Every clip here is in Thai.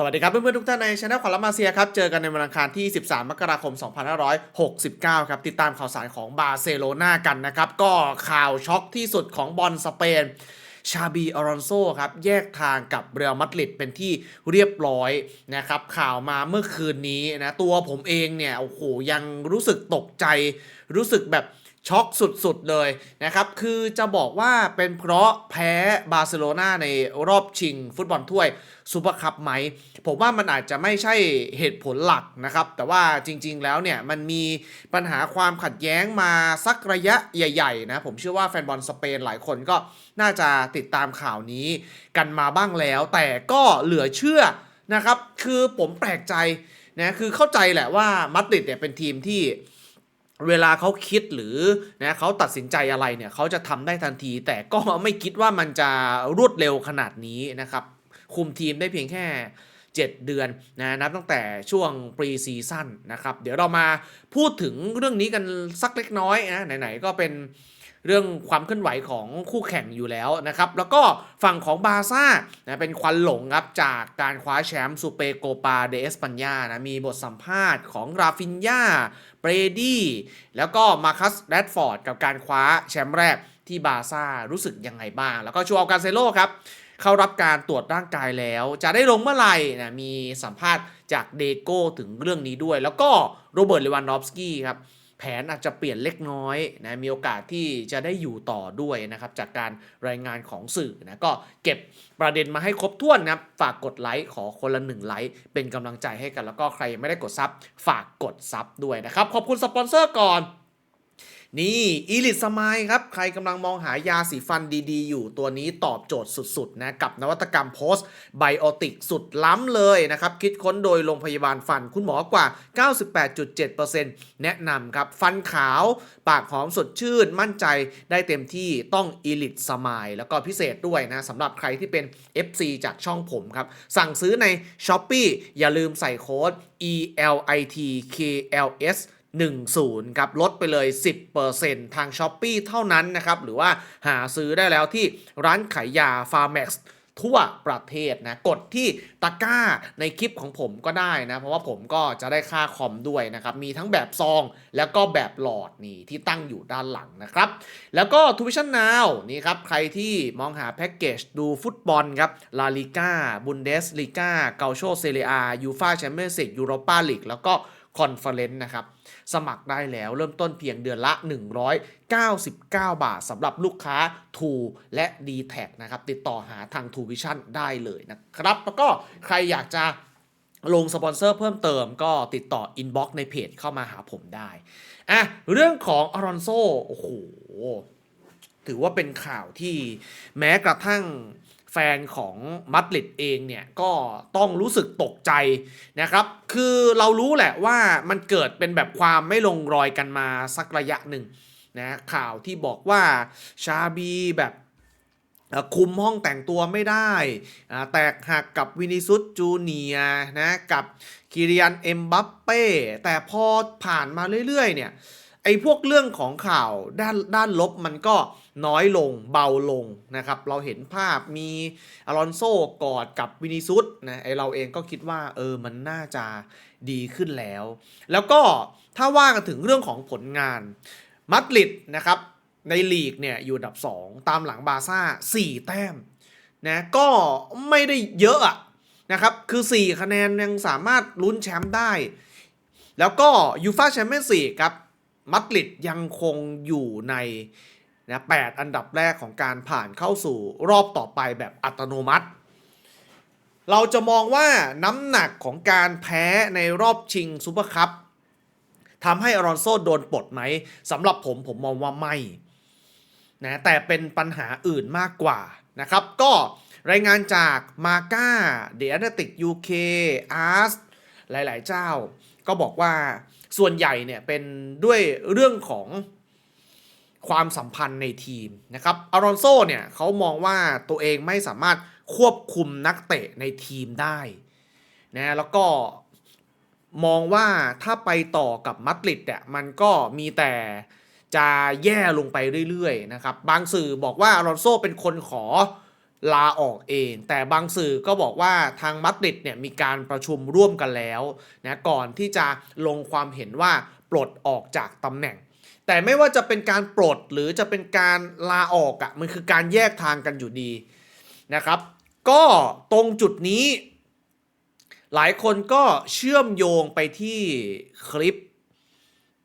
สวัสดีครับเพื่อนๆทุกท่านในช anel ของลับมาเซียครับเจอกันในวันอังคารที่ 13 มกราคม 2569 ครับติดตามข่าวสารของบาร์เซโลนากันนะครับ ก็ข่าวช็อกที่สุดของบอลสเปน ชาบีอารอนโซครับ แยกทางกับเรอัลมาดริดเป็นที่เรียบร้อยนะครับ ข่าวมาเมื่อคืนนี้นะ ตัวผมเองเนี่ย โอ้โหยังรู้สึกตกใจรู้สึกแบบช็อกสุดๆเลยนะครับ คือจะบอกว่าเป็นเพราะแพ้บาร์เซโลนาในรอบชิงฟุตบอลถ้วยซูเปอร์คัพไหม ผมว่ามันอาจจะไม่ใช่เหตุผลหลักนะครับ แต่ว่าจริงๆแล้วเนี่ยมันมีปัญหาความขัดแย้งมาสักระยะใหญ่ๆนะ ผมเชื่อว่าแฟนบอลสเปนหลายคนก็น่าจะติดตามข่าวนี้กันมาบ้างแล้ว แต่ก็เหลือเชื่อนะครับ คือผมแปลกใจนะ คือเข้าใจแหละว่ามาดริดเนี่ยเป็นทีมที่ เวลาเขาคิดหรือนะเขาตัดสินใจอะไรเนี่ยเขาจะทำได้ทันที แต่ก็ไม่คิดว่ามันจะรวดเร็วขนาดนี้นะครับ คุมทีมได้เพียงแค่ 7 เดือนนะนับตั้งแต่ช่วงปรีซีซั่นนะครับ เดี๋ยวเรามาพูดถึงเรื่องนี้กันสักเล็กน้อยนะไหนๆก็เป็น เรื่องความเคลื่อนไหวของคู่แข่งอยู่แล้วนะครับ แล้วก็ฝั่งของบาร์ซ่านะเป็นควันหลงครับจากการคว้าแชมป์ซูเปโกปาเดเอสปัญญานะมีบทสัมภาษณ์ของราฟินญาเบรดี้แล้วก็มาคัสแรดฟอร์ดกับการคว้าแชมป์แรกที่บาร์ซ่ารู้สึกยังไงบ้าง แล้วก็ชัวร์กาเซโลครับเข้ารับการตรวจร่างกายแล้ว จะได้ลงเมื่อไหร่นะมีสัมภาษณ์จากเดโก้ถึงเรื่องนี้ด้วย แล้วก็โรเบิร์ตเลวานดอฟสกี้ครับ แผนอาจจะเปลี่ยนเล็กน้อยนะมีโอกาสที่จะได้อยู่ต่อด้วยนะครับจากการรายงานของสื่อนะก็เก็บประเด็นมาให้ครบถ้วนนะฝากกดไลค์ขอคนละหนึ่งไลค์เป็นกำลังใจให้กันแล้วก็ใครยังไม่ได้กดซับฝากกดซับด้วยนะครับขอบคุณสปอนเซอร์ก่อน นี่อีลิสมายครับ ใครกำลังมองหายาสีฟันดีๆ อยู่ตัวนี้ตอบโจทย์สุดๆนะกับนวัตกรรมโพสไบโอติกสุดล้ำเลยนะครับ คิดค้นโดยโรงพยาบาลฟันคุณหมอกว่า 98.7%แนะนำครับ ฟันขาว ปากหอมสดชื่น มั่นใจได้เต็มที่ต้องอีลิสมายแล้วก็พิเศษด้วยนะสำหรับใครที่เป็น FC จากช่องผมครับ สั่งซื้อใน s h อ p e e อย่าลืมใส่โค้ด ELITKLS 10 ครับลดไปเลย 10%ทาง s h อ p e e เท่านั้นนะครับหรือว่าหาซื้อได้แล้วที่ร้านขายยา f a r m a x ทั่วประเทศนะ กดที่ตะกร้าในคลิปของผมก็ได้นะ เพราะว่าผมก็จะได้ค่าคอมด้วยนะครับ มีทั้งแบบซองแล้วก็แบบหลอดนี่ที่ตั้งอยู่ด้านหลังนะครับ แล้วก็ทูวิชั่นนาวนี่ครับ ใครที่มองหาแพ็กเกจดูฟุตบอลครับ ลาลิก้าบุนเดสลิก้าเกาโชเซเรียยูฟาแชมเปี้ยนส์ลีกยูโรปาลีกแล้วก็คอนเฟอเรนซ์นะครับ สมัครได้แล้วเริ่มต้นเพียงเดือนละ 199 บาทสำหรับลูกค้า True และ d t แทนะครับ ติดต่อหาทาง True Vision ได้เลยนะครับ แล้วก็ใครอยากจะลงสปอนเซอร์เพิ่มเติมก็ติดต่อ inbox ในเพจเข้ามาหาผมได้อะเรื่องของอารอนโซโอ้โห ถือว่าเป็นข่าวที่แม้กระทั่ง แฟนของมัดริดเองเนี่ยก็ต้องรู้สึกตกใจนะครับ คือเรารู้แหละว่ามันเกิดเป็นแบบความไม่ลงรอยกันมาสักระยะหนึ่งนะข่าวที่บอกว่าชาบีแบบคุมห้องแต่งตัวไม่ได้ แตกหักกับวินิซุสจูเนียนะกับคิริยันเอ็มบัปเป้ แต่พอผ่านมาเรื่อยๆเนี่ย ไอ้พวกเรื่องของข่าวด้านด้านลบมันก็น้อยลงเบาลงนะครับ เราเห็นภาพมีอลอนโซกอดกับวินิซุสนะไอเราเองก็คิดว่าเออมันน่าจะดีขึ้นแล้ว แล้วก็ถ้าว่ากันถึงเรื่องของผลงานมัดริดนะครับในลีกเนี่ยอยู่อันดับ 2 ตามหลังบาซ่า 4 แต้มนะก็ไม่ได้เยอะอะนะครับ คือ 4 คะแนนยังสามารถลุ้นแชมป์ได้ แล้วก็ยูฟาแชมเปี้ยนส์ลีกครับ มัดริดยังคงอยู่ในนะแปดอันดับแรกของการผ่านเข้าสู่รอบต่อไปแบบอัตโนมัติ เราจะมองว่าน้ำหนักของการแพ้ในรอบชิงซูเปอร์คัพทำให้อรอนโซโดนปลดไหมสำหรับผมผมมองว่าไม่นะแต่เป็นปัญหาอื่นมากกว่านะครับ ก็รายงานจากมาก้าเดียนติกยูเคอาร์สหลาย ๆ เจ้า ก็บอกว่า ส่วนใหญ่เนี่ยเป็นด้วยเรื่องของความสัมพันธ์ในทีมนะครับอารอนโซเนี่ยเขามองว่าตัวเองไม่สามารถควบคุมนักเตะในทีมได้นะแล้วก็มองว่าถ้าไปต่อกับมัดริดเนี่ยมันก็มีแต่จะแย่ลงไปเรื่อยๆนะครับ บางสื่อบอกว่าอารอนโซเป็นคนขอ ลาออกเอง แต่บางสื่อก็บอกว่าทางมัดริดเนี่ยมีการประชุมร่วมกันแล้วนะก่อนที่จะลงความเห็นว่าปลดออกจากตำแหน่ง แต่ไม่ว่าจะเป็นการปลดหรือจะเป็นการลาออกอะ่ะมันคือการแยกทางกันอยู่ดีนะครับ ก็ตรงจุดนี้ หลายคนก็เชื่อมโยงไปที่คลิป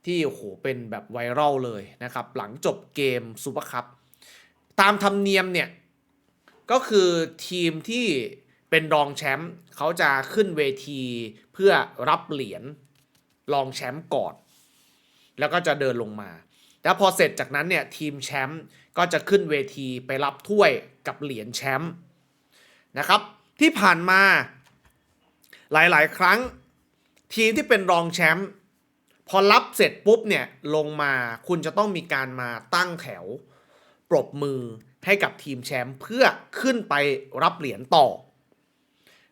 ที่โอ้โหเป็นแบบไวรัลเลยนะครับ หลังจบเกมซูเปอร์คัพตามธรรมเนียมเนี่ย ก็คือทีมที่เป็นรองแชมป์เขาจะขึ้นเวทีเพื่อรับเหรียญรองแชมป์ก่อน แล้วก็จะเดินลงมา แล้วพอเสร็จจากนั้นเนี่ยทีมแชมป์ก็จะขึ้นเวทีไปรับถ้วยกับเหรียญแชมป์นะครับ ที่ผ่านมาหลายๆ ครั้ง ทีมที่เป็นรองแชมป์พอรับเสร็จปุ๊บเนี่ยลงมาคุณจะต้องมีการมาตั้งแถว ปรบมือ ให้กับทีมแชมป์เพื่อขึ้นไปรับเหรียญต่อ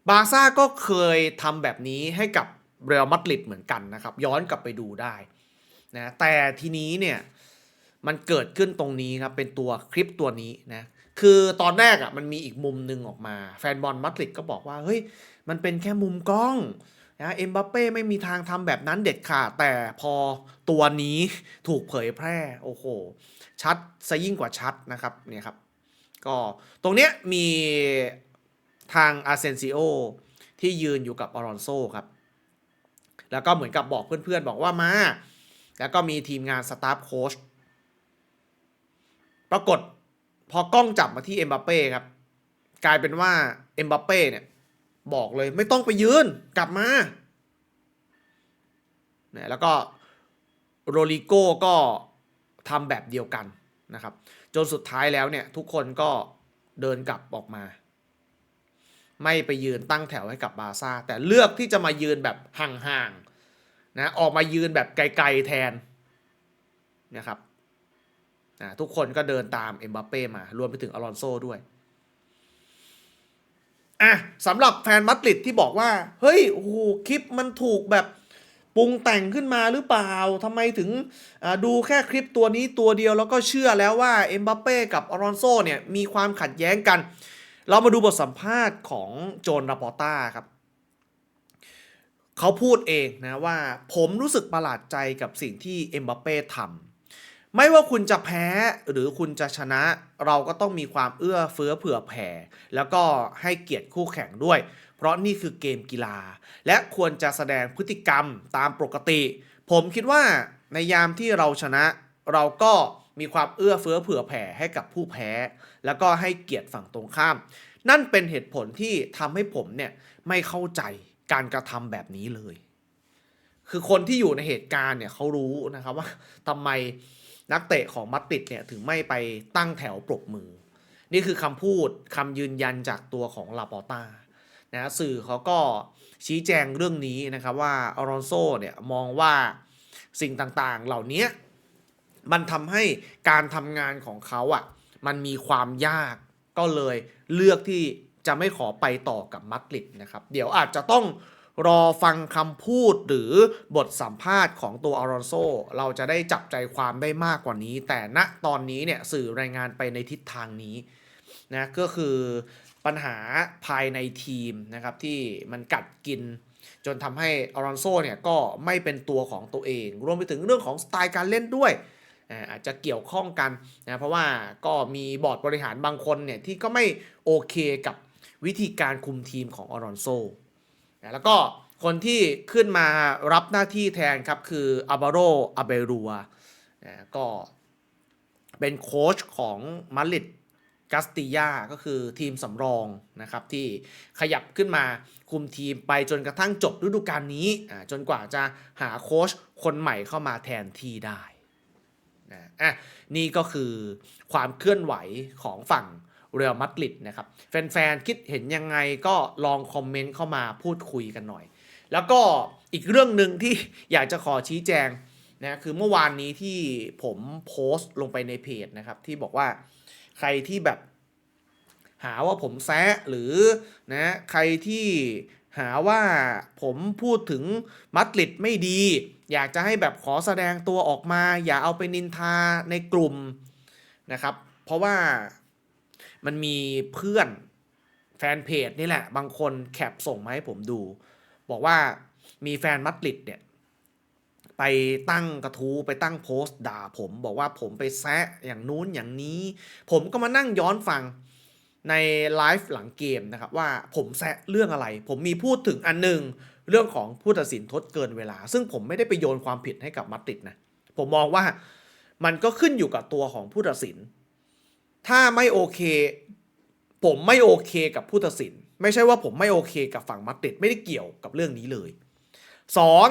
บาซ่าก็เคยทำแบบนี้ให้กับเรอัลมาดริดเหมือนกันนะครับ ย้อนกลับไปดูได้นะแต่ทีนี้เนี่ยมันเกิดขึ้นตรงนี้ครับ เป็นตัวคลิปตัวนี้นะคือตอนแรกอะ่ะมันมีอีกมุมหนึ่งออกมา แฟนบอลมาดริดก็บอกว่า เฮ้ย มันเป็นแค่มุมกล้อง นะเอ็มบัปเป้ไม่มีทางทำแบบนั้นเด็ดขาดแต่พอตัวนี้ถูกเผยแพร่โอ้โห ชัดซะยิ่งกว่าชัดนะครับเนี่ยครับ ก็ตรงเนี้ยมีทางอาเซนซิโอที่ยืนอยู่กับอารอนโซครับ แล้วก็เหมือนกับบอกเพื่อนๆ บอกว่ามา แล้วก็มีทีมงานสตาฟโค้ชปรากฏพอกล้องจับมาที่เอ็มบัปเป้ครับ กลายเป็นว่าเอ็มบัปเป้เนี่ย บอกเลยไม่ต้องไปยืนกลับมาแล้วก็โรลิโก้ก็ทำแบบเดียวกันนะครับ จนสุดท้ายแล้วเนี่ย ทุกคนก็เดินกลับออกมา ไม่ไปยืนตั้งแถวให้กับบาซ่า แต่เลือกที่จะมายืนแบบห่างๆนะออกมายืนแบบไกลๆแทนนะครับนะทุกคนก็เดินตามเอ็มบัปเป้มารวมไปถึงอลอนโซด้วย อะสำหรับแฟนมัดริดที่บอกว่า เฮ้ยโอ้โหคลิปมันถูกแบบปรุงแต่งขึ้นมาหรือเปล่าทำไมถึงดูแค่คลิปตัวนี้ตัวเดียวแล้วก็เชื่อแล้วว่าเอ็มบัปเป้กับอารอนโซเนี่ยมีความขัดแย้งกัน เรามาดูบทสัมภาษณ์ของโจนราปอต้าครับเขาพูดเองนะว่าผมรู้สึกประหลาดใจกับสิ่งที่เอ็มบัปเป้ทำ ไม่ว่าคุณจะแพ้หรือคุณจะชนะ เราก็ต้องมีความเอื้อเฟื้อเผื่อแผ่ แล้วก็ให้เกียรติคู่แข่งด้วย เพราะนี่คือเกมกีฬา และควรจะแสดงพฤติกรรมตามปกติ ผมคิดว่าในยามที่เราชนะ เราก็มีความเอื้อเฟื้อเผื่อแผ่ให้กับผู้แพ้ แล้วก็ให้เกียรติฝั่งตรงข้าม นั่นเป็นเหตุผลที่ทำให้ผมเนี่ยไม่เข้าใจการกระทำแบบนี้เลย คือคนที่อยู่ในเหตุการณ์เนี่ยเขารู้นะครับว่าทำไม นักเตะของมัดติดเนี่ยถึงไม่ไปตั้งแถวปรบมือ นี่คือคำพูดคำยืนยันจากตัวของลาปอต้านะสื่อเขาก็ชี้แจงเรื่องนี้นะครับว่าอารอนโซเนี่ยมองว่าสิ่งต่างๆเหล่านี้มันทำให้การทำงานของเขาอะ่ะมันมีความยากก็เลยเลือกที่จะไม่ขอไปต่อกับมัดริดนะครับ เดี๋ยวอาจจะต้อง รอฟังคำพูดหรือบทสัมภาษณ์ของตัวอารอนโซเราจะได้จับใจความได้มากกว่านี้ แต่ณตอนนี้เนี่ยสื่อรายงานไปในทิศทางนี้นะก็คือปัญหาภายในทีมนะครับที่มันกัดกิน จนทำให้อารอนโซเนี่ยก็ไม่เป็นตัวของตัวเอง รวมไปถึงเรื่องของสไตล์การเล่นด้วยอาจจะเกี่ยวข้องกันนะเพราะว่าก็มีบอร์ดบริหารบางคนเนี่ยที่ก็ไม่โอเคกับวิธีการคุมทีมของอารอนโซ นะแล้วก็คนที่ขึ้นมารับหน้าที่แทนครับคืออาบาโรอาเบรัวนะก็เป็นโค้ชของมาริดกัสติยาก็คือทีมสำรองนะครับที่ขยับขึ้นมาคุมทีมไปจนกระทั่งจบฤดูกาลนี้จนกว่าจะหาโค้ชคนใหม่เข้ามาแทนที่ได้นะอะนี่ก็คือความเคลื่อนไหวของฝั่ง เรอัลมาดริดนะครับแฟนๆคิดเห็นยังไงก็ลองคอมเมนต์เข้ามาพูดคุยกันหน่อย แล้วก็อีกเรื่องหนึ่งที่อยากจะขอชี้แจงนะคือเมื่อวานนี้ที่ผมโพสต์ลงไปในเพจนะครับ ที่บอกว่าใครที่แบบหาว่าผมแซะหรือนะใครที่หาว่าผมพูดถึงมัดริดไม่ดี อยากจะให้แบบขอแสดงตัวออกมา อย่าเอาไปนินทาในกลุ่มนะครับ เพราะว่า มันมีเพื่อนแฟนเพจนี่แหละ บางคนแคปส่งมาให้ผมดู บอกว่ามีแฟนมัดริดเนี่ยไปตั้งกระทู้ไปตั้งโพสต์ด่าผมบอกว่าผมไปแซะอย่างนู้นอย่างนี้ ผมก็มานั่งย้อนฟังในไลฟ์หลังเกมนะครับว่าผมแซะเรื่องอะไร ผมมีพูดถึงอันหนึ่งเรื่องของผู้ตัดสินทดเกินเวลา ซึ่งผมไม่ได้ไปโยนความผิดให้กับมัดริดนะ ผมมองว่ามันก็ขึ้นอยู่กับตัวของผู้ตัดสิน ถ้าไม่โอเค ผมไม่โอเคกับผู้ตัดสิน ไม่ใช่ว่าผมไม่โอเคกับฝั่งมัดริดไม่ได้เกี่ยวกับเรื่องนี้เลยสอง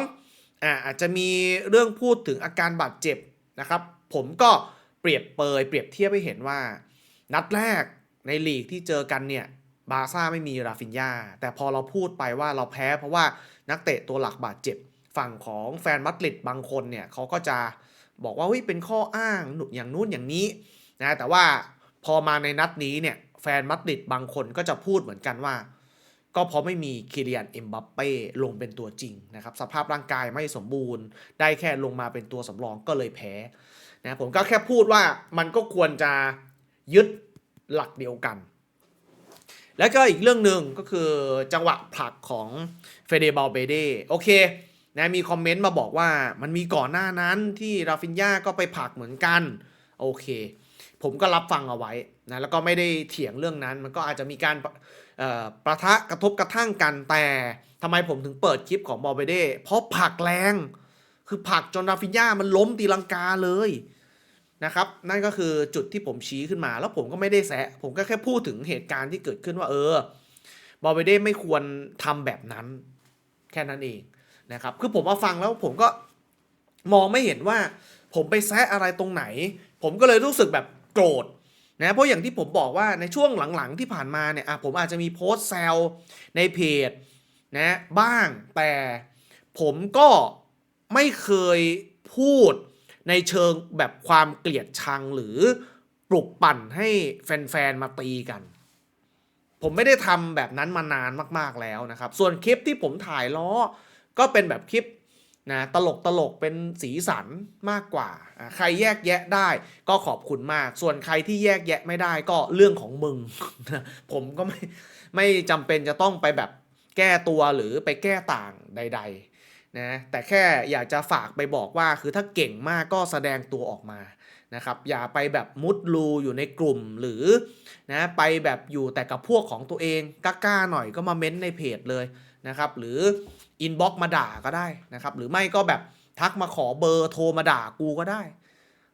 อ่าอาจจะมีเรื่องพูดถึงอาการบาดเจ็บนะครับ ผมก็เปรียบเปยเปรียบเทียบให้เห็นว่า นัดแรกในลีกที่เจอกันเนี่ยบาร์ซ่าไม่มีราฟินยาแต่พอเราพูดไปว่าเราแพ้เพราะว่านักเตะตัวหลักบาดเจ็บ ฝั่งของแฟนมัดริดบางคนเนี่ยเขาก็จะบอกว่าเฮ้ยเป็นข้ออ้างอย่างนู้นอย่างนี้นะแต่ว่า พอมาในนัดนี้เนี่ยแฟนมัดริดบางคนก็จะพูดเหมือนกันว่า ก็เพราะไม่มีคิริยันเอ็มบัปเป้ลงเป็นตัวจริงนะครับ สภาพร่างกายไม่สมบูรณ์ ได้แค่ลงมาเป็นตัวสำรองก็เลยแพ้นะผมก็แค่พูดว่ามันก็ควรจะยึดหลักเดียวกัน แล้วก็อีกเรื่องหนึ่งก็คือจังหวะผลักของเฟเดบาลเบเดโอเคนะมีคอมเมนต์มาบอกว่ามันมีก่อนหน้านั้นที่ราฟินยาก็ไปผลักเหมือนกัน โอเค ผมก็รับฟังเอาไว้นะแล้วก็ไม่ได้เถียงเรื่องนั้น มันก็อาจจะมีการประทะกระทบกระทั่งกันแต่ทำไมผมถึงเปิดคลิปของบอลเบเด้เพราะผักแรงคือผักจนราฟินยามันล้มตีลังกาเลยนะครับนั่นก็คือจุดที่ผมชี้ขึ้นมา แล้วผมก็ไม่ได้แซะผมก็แค่พูดถึงเหตุการณ์ที่เกิดขึ้นว่าเออบอลเบเด้ไม่ควรทำแบบนั้น แค่นั้นเองนะครับคือผมมาฟังแล้วผมก็มองไม่เห็นว่าผมไปแซะอะไรตรงไหน ผมก็เลยรู้สึกแบบ โกรธนะเพราะอย่างที่ผมบอกว่าในช่วงหลังๆที่ผ่านมาเนี่ยผมอาจจะมีโพสต์แซวในเพจนะบ้างแต่ผมก็ไม่เคยพูดในเชิงแบบความเกลียดชังหรือปลุกปั่นให้แฟนๆมาตีกัน ผมไม่ได้ทำแบบนั้นมานานมากๆแล้วนะครับ ส่วนคลิปที่ผมถ่ายล้อก็เป็นแบบคลิป นะตลกตลกเป็นสีสันมากกว่า ใครแยกแยะได้ก็ขอบคุณมาก ส่วนใครที่แยกแยะไม่ได้ก็เรื่องของมึง ผมก็ไม่ไม่จำเป็นจะต้องไปแบบแก้ตัวหรือไปแก้ต่างใด ๆนะแต่แค่อยากจะฝากไปบอกว่าคือถ้าเก่งมากก็แสดงตัวออกมานะครับอย่าไปแบบมุดรูอยู่ในกลุ่มหรือนะไปแบบอยู่แต่กับพวกของตัวเองกล้าๆหน่อยก็มาเม้นในเพจเลยนะครับ หรือ อินบ็อกมาด่าก็ได้นะครับ หรือไม่ก็แบบทักมาขอเบอร์โทรมาด่ากูก็ได้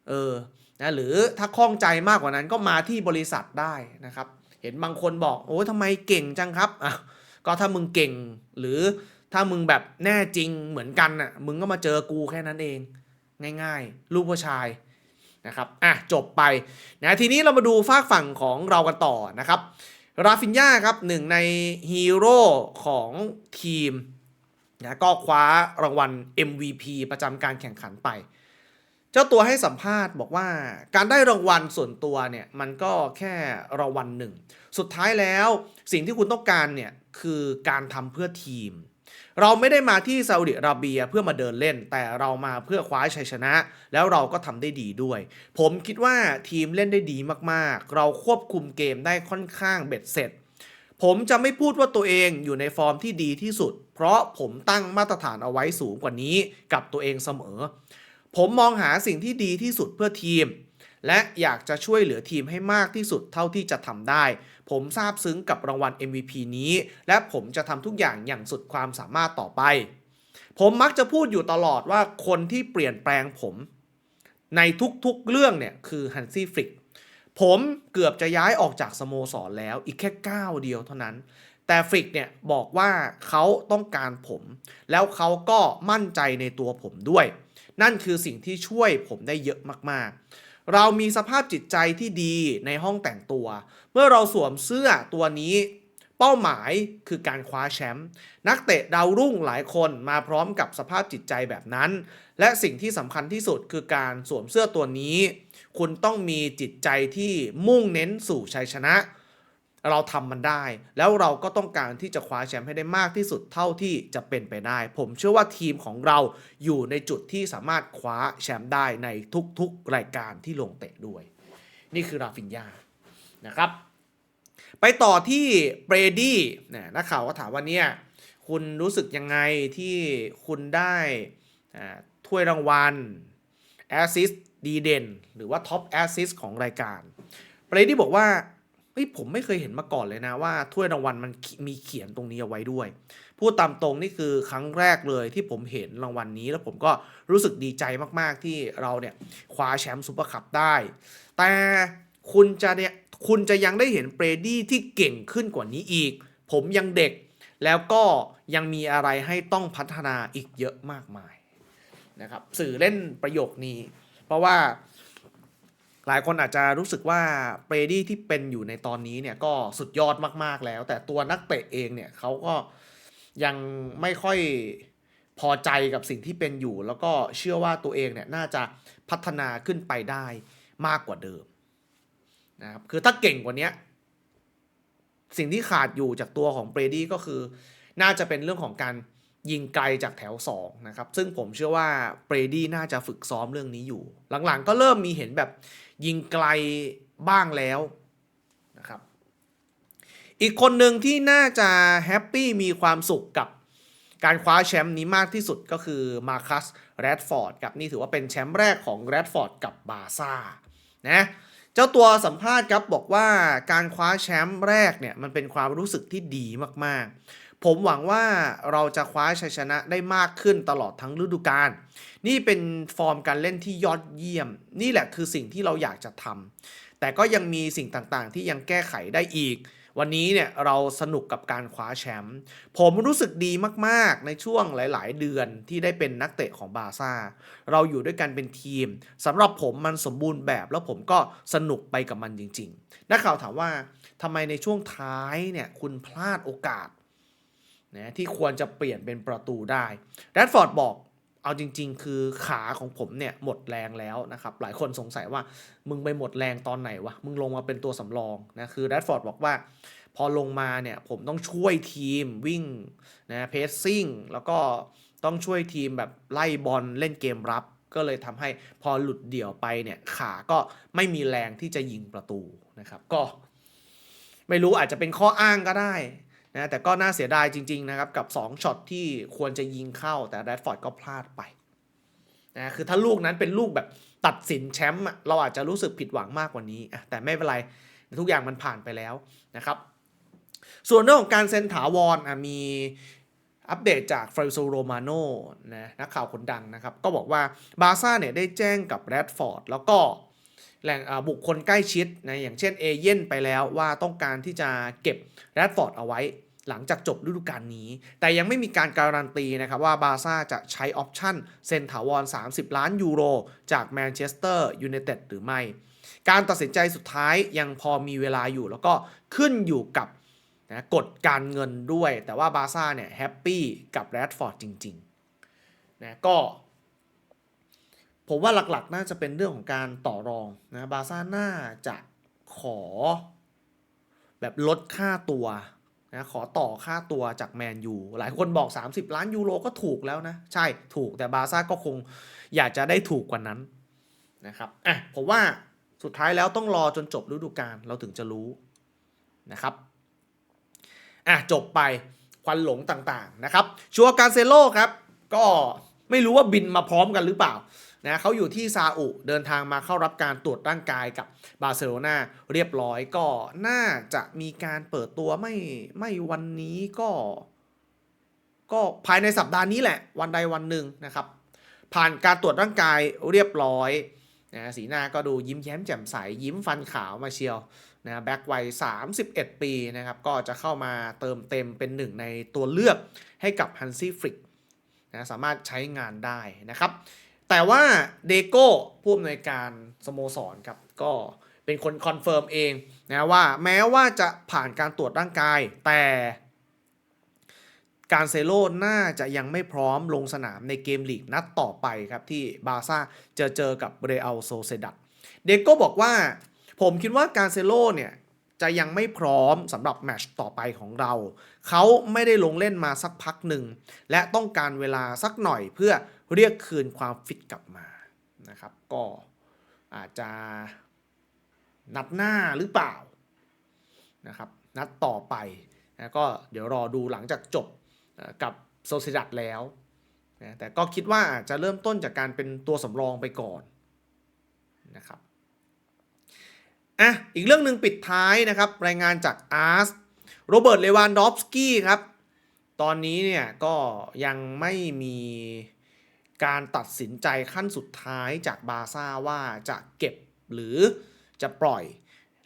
เออนะหรือถ้าข้องใจมากกว่านั้นก็มาที่บริษัทได้นะครับ เห็นบางคนบอกโอ้ยทำไมเก่งจังครับอะก็ถ้ามึงเก่งหรือถ้ามึงแบบแน่จริงเหมือนกันน่ะมึงก็มาเจอกูแค่นั้นเอง ง่ายๆ ลูกผู้ชายนะครับอะจบไปนะทีนี้เรามาดูฝากฝั่งของเรากันต่อนะครับ ราฟินยาครับหนึ่งในฮีโร่ของทีม นะก็คว้ารางวัล MVP ประจำการแข่งขันไป เจ้าตัวให้สัมภาษณ์บอกว่าการได้รางวัลส่วนตัวเนี่ยมันก็แค่รางวัลหนึ่ง สุดท้ายแล้วสิ่งที่คุณต้องการเนี่ยคือการทำเพื่อทีม เราไม่ได้มาที่ซาอุดิอาระเบียเพื่อมาเดินเล่น แต่เรามาเพื่อคว้าชัยชนะ แล้วเราก็ทำได้ดีด้วย ผมคิดว่าทีมเล่นได้ดีมากๆ เราควบคุมเกมได้ค่อนข้างเบ็ดเสร็จ ผมจะไม่พูดว่าตัวเองอยู่ในฟอร์มที่ดีที่สุด เพราะผมตั้งมาตรฐานเอาไว้สูงกว่านี้กับตัวเองเสมอ ผมมองหาสิ่งที่ดีที่สุดเพื่อทีม และอยากจะช่วยเหลือทีมให้มากที่สุดเท่าที่จะทำได้ ผมซาบซึ้งกับรางวัล MVP นี้ และผมจะทำทุกอย่างอย่างสุดความสามารถต่อไป ผมมักจะพูดอยู่ตลอดว่าคนที่เปลี่ยนแปลงผม ในทุกๆเรื่องเนี่ยคือฮันซี่ฟริก ผมเกือบจะย้ายออกจากสโมสรแล้วอีกแค่ก้าวเดียวเท่านั้น แต่ฟริกเนี่ยบอกว่าเขาต้องการผม แล้วเขาก็มั่นใจในตัวผมด้วย นั่นคือสิ่งที่ช่วยผมได้เยอะมากๆ เรามีสภาพจิตใจที่ดีในห้องแต่งตัว เมื่อเราสวมเสื้อตัวนี้เป้าหมายคือการคว้าแชมป์นักเตะดาวรุ่งหลายคนมาพร้อมกับสภาพจิตใจแบบนั้น และสิ่งที่สำคัญที่สุดคือการสวมเสื้อตัวนี้ คุณต้องมีจิตใจที่มุ่งเน้นสู่ชัยชนะ เราทำมันได้ แล้วเราก็ต้องการที่จะคว้าแชมป์ให้ได้มากที่สุดเท่าที่จะเป็นไปได้ ผมเชื่อว่าทีมของเราอยู่ในจุดที่สามารถคว้าแชมป์ได้ในทุกๆรายการที่ลงเตะด้วย นี่คือราฟินยานะครับ ไปต่อที่เบรดี้นี่ยนักข่าวก็ถามว่าเนี่ยคุณรู้สึกยังไงที่คุณได้ถ้วยรางวัลแอสซิส ดีเด่น หรือว่าท็อปแอสซิสของรายการเบรดี้บอกว่าเฮ้ยผมไม่เคยเห็นมาก่อนเลยนะว่าถ้วยรางวัลมันมีเขียนตรงนี้เอาไว้ด้วย พูดตามตรงนี่คือครั้งแรกเลยที่ผมเห็นรางวัลนี้ แล้วผมก็รู้สึกดีใจมากๆที่เราเนี่ยคว้าแชมป์ซูเปอร์คัพได้ แต่คุณจะเนี่ยคุณจะยังได้เห็นเบรดี้ที่เก่งขึ้นกว่านี้อีก ผมยังเด็กแล้วก็ยังมีอะไรให้ต้องพัฒนาอีกเยอะมากมายนะครับสื่อเล่นประโยคนี้ เพราะว่าหลายคนอาจจะรู้สึกว่าเบรดี้ที่เป็นอยู่ในตอนนี้เนี่ยก็สุดยอดมากๆแล้ว แต่ตัวนักเตะเองเนี่ยเขาก็ยังไม่ค่อยพอใจกับสิ่งที่เป็นอยู่ แล้วก็เชื่อว่าตัวเองเนี่ยน่าจะพัฒนาขึ้นไปได้มากกว่าเดิมนะครับคือถ้าเก่งกว่านี้สิ่งที่ขาดอยู่จากตัวของเบรดี้ก็คือ น่าจะเป็นเรื่องของการ ยิงไกลจากแถว 2 นะครับ ซึ่งผมเชื่อว่าเบรดี้น่าจะฝึกซ้อมเรื่องนี้อยู่ หลังๆก็เริ่มมีเห็นแบบยิงไกลบ้างแล้วนะครับ อีกคนหนึ่งที่น่าจะแฮปปี้มีความสุขกับการคว้าแชมป์นี้มากที่สุดก็คือมาคัสแรดฟอร์ดครับนี่ถือว่าเป็นแชมป์แรกของแรดฟอร์ดกับบาซ่านะเจ้าตัวสัมภาษณ์ครับบอกว่าการคว้าแชมป์แรกเนี่ยมันเป็นความรู้สึกที่ดีมากๆ ผมหวังว่าเราจะคว้าชัยชนะได้มากขึ้นตลอดทั้งฤดูกาล นี่เป็นฟอร์มการเล่นที่ยอดเยี่ยม นี่แหละคือสิ่งที่เราอยากจะทำ แต่ก็ยังมีสิ่งต่างๆ ที่ยังแก้ไขได้อีก วันนี้เนี่ยเราสนุกกับการคว้าแชมป์ ผมรู้สึกดีมากๆ ในช่วงหลาย ๆ เดือนที่ได้เป็นนักเตะของบาซ่า เราอยู่ด้วยกันเป็นทีมสำหรับผมมันสมบูรณ์แบบแล้วผมก็สนุกไปกับมันจริง ๆ นักข่าวถามว่าทำไมในช่วงท้ายเนี่ยคุณพลาดโอกาส นะที่ควรจะเปลี่ยนเป็นประตูได้แรดฟอร์ดบอกเอาจริง ๆ คือขาของผมเนี่ยหมดแรงแล้วนะครับ หลายคนสงสัยว่ามึงไปหมดแรงตอนไหนวะ มึงลงมาเป็นตัวสำรองนะคือแรดฟอร์ดบอกว่า พอลงมาเนี่ยผมต้องช่วยทีมวิ่งนะเพสซิ่งแล้วก็ต้องช่วยทีมแบบไล่บอลเล่นเกมรับ ก็เลยทำให้พอหลุดเดี่ยวไปเนี่ยขาก็ไม่มีแรงที่จะยิงประตูนะครับ ก็ไม่รู้อาจจะเป็นข้ออ้างก็ได้ นะแต่ก็น่าเสียดายจริง ๆ นะครับ กับ 2ช็อตที่ควรจะยิงเข้าแต่แรดฟอร์ดก็พลาดไปนะคือถ้าลูกนั้นเป็นลูกแบบตัดสินแชมป์เราอาจจะรู้สึกผิดหวังมากกว่านี้ แต่ไม่เป็นไร ทุกอย่างมันผ่านไปแล้วนะครับ ส่วนเรื่องของการเซ็นถาวรอะมีอัปเดตจากฟร a โซโรมาโนนะนักข่าวคนดังนะครับ ก็บอกว่าบาซ่าเนี่ยได้แจ้งกับแรดฟอร์ดแล้วก็แหล่งบุคคลใกล้ชิดนะอย่างเช่นเอเย่นไปแล้วว่าต้องการที่จะเก็บแรดฟอร์ดเอาไว้ หลังจากจบฤดูกาลนี้ แต่ยังไม่มีการการันตีนะครับว่าบาซ่าจะใช้ออปชั่นเซ็นถาวร 30 ล้านยูโร จากแมนเชสเตอร์ยูไนเต็ดหรือไม่ การตัดสินใจสุดท้ายยังพอมีเวลาอยู่ แล้วก็ขึ้นอยู่กับนะกฎการเงินด้วย แต่ว่าบาซ่าเนี่ยแฮปปี้กับแรดฟอร์ดจริงๆนะก็ ผมว่าหลักๆ น่าจะเป็นเรื่องของการต่อรองนะบาซ่าน่าจะขอแบบลดค่าตัว นะขอต่อค่าตัวจากแมนยูหลายคนบอก 30 ล้านยูโรก็ถูกแล้วนะ ใช่ถูกแต่บาซ่าก็คงอยากจะได้ถูกกว่านั้นนะครับอะผมว่าสุดท้ายแล้วต้องรอจนจบฤดูกาลเราถึงจะรู้นะครับอะจบไปควันหลงต่างๆนะครับชัวร์การเซโลครับ ก็ไม่รู้ว่าบินมาพร้อมกันหรือเปล่านะเขาอยู่ที่ซาอุเดินทางมาเข้ารับการตรวจร่างกายกับบาร์เซโลนาเรียบร้อยก็น่าจะมีการเปิดตัวไม่ไม่วันนี้ก็ ก็ภายในสัปดาห์นี้แหละ วันใดวันหนึ่งนะครับ ผ่านการตรวจร่างกายเรียบร้อยนะสีหน้าก็ดูยิ้มแย้มแจ่มใสยิ้มฟันขาวมาเชียวนะแบ็กวัย 31 ปีนะครับก็จะเข้ามาเติมเต็มเป็นหนึ่งในตัวเลือกให้กับฮันซี่ฟริกนะสามารถใช้งานได้นะครับ แต่ว่าเดโก้ผู้อำนวยการสโมสรครับก็เป็นคนคอนเฟิร์มเองนะว่าแม้ว่าจะผ่านการตรวจร่างกาย แต่การเซโลน่าจะยังไม่พร้อมลงสนามในเกมลีกนัดต่อไปครับ ที่บาซ่าจะเจอกับเรอัลโซเซดัดเดโก้บอกว่า ผมคิดว่าการเซโลเนี่ยจะยังไม่พร้อมสำหรับแมชต่อไปของเรา เขาไม่ได้ลงเล่นมาสักพักหนึ่ง และต้องการเวลาสักหน่อยเพื่อ เรียกคืนความฟิตกลับมานะครับ ก็อาจจะนัดหน้าหรือเปล่านะครับ นัดต่อไปนะก็เดี๋ยวรอดูหลังจากจบกับโซซิดัดแล้วนะแต่ก็คิดว่าอาจจะเริ่มต้นจากการเป็นตัวสำรองไปก่อนนะครับอะอีกเรื่องหนึ่งปิดท้ายนะครับ รายงานจากอาร์สโรเบิร์ตเลวานดอฟสกี้ครับ ตอนนี้เนี่ยก็ยังไม่มี การตัดสินใจขั้นสุดท้ายจากบาซ่าว่าจะเก็บหรือจะปล่อย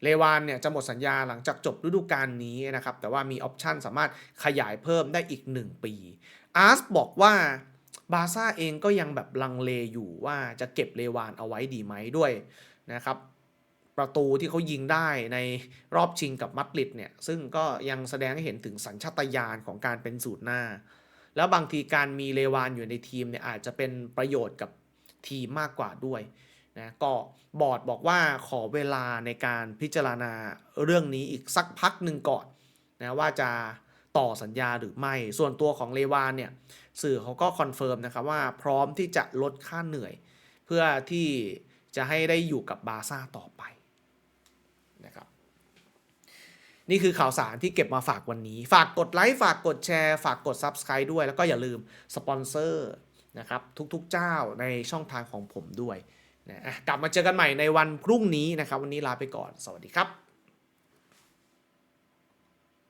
เลวานเนี่ยจะหมดสัญญาหลังจากจบฤดูกาลนี้นะครับ แต่ว่ามีออปชันสามารถขยายเพิ่มได้อีก 1 ปี อาร์สบอกว่าบาซ่าเองก็ยังแบบลังเลอยู่ว่าจะเก็บเลวานเอาไว้ดีไหมด้วยนะครับ ประตูที่เขายิงได้ในรอบชิงกับมัดริดเนี่ย ซึ่งก็ยังแสดงให้เห็นถึงสัญชาตญาณของการเป็นสูตรหน้า แล้วบางทีการมีเลวานอยู่ในทีมเนี่ยอาจจะเป็นประโยชน์กับทีมมากกว่าด้วยนะก็บอร์ดบอกว่าขอเวลาในการพิจารณาเรื่องนี้อีกสักพักหนึ่งก่อนนะว่าจะต่อสัญญาหรือไม่ ส่วนตัวของเลวานเนี่ยสื่อเขาก็คอนเฟิร์มนะครับว่าพร้อมที่จะลดค่าเหนื่อย เพื่อที่จะให้ได้อยู่กับบาซ่าต่อไปนะครับ นี่คือข่าวสารที่เก็บมาฝากวันนี้ ฝากกดไลค์ ฝากกดแชร์ ฝากกด Subscribe ด้วย แล้วก็อย่าลืมสปอนเซอร์นะครับทุกๆเจ้าในช่องทางของผมด้วยนะอะกลับมาเจอกันใหม่ในวันพรุ่งนี้นะครับ วันนี้ลาไปก่อน สวัสดีครับ